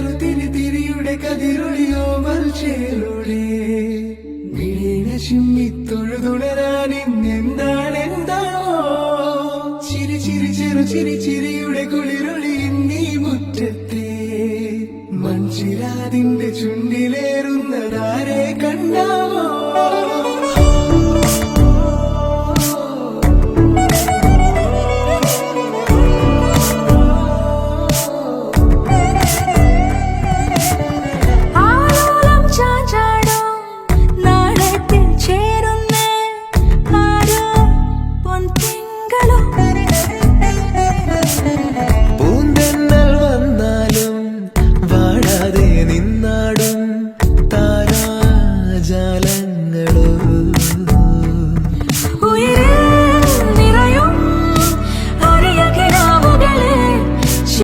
ചെറു തിരി തിരിയുടെ കതിരുളിയോ മൽച്ചേരുളേ വീണ ചിമ്മി തൊഴുതുണരാൻ ഇന്നെന്താണ് എന്താണോ ചിരി ചിരി ചെറു ചിരി ചിരിയുടെ കുളിരുളി നീ മുറ്റത്തെ. മൺചിരാതിന്റെ ചുണ്ടിലേറുന്നതാരെ കണ്ടാ ജാലങ്ങളോ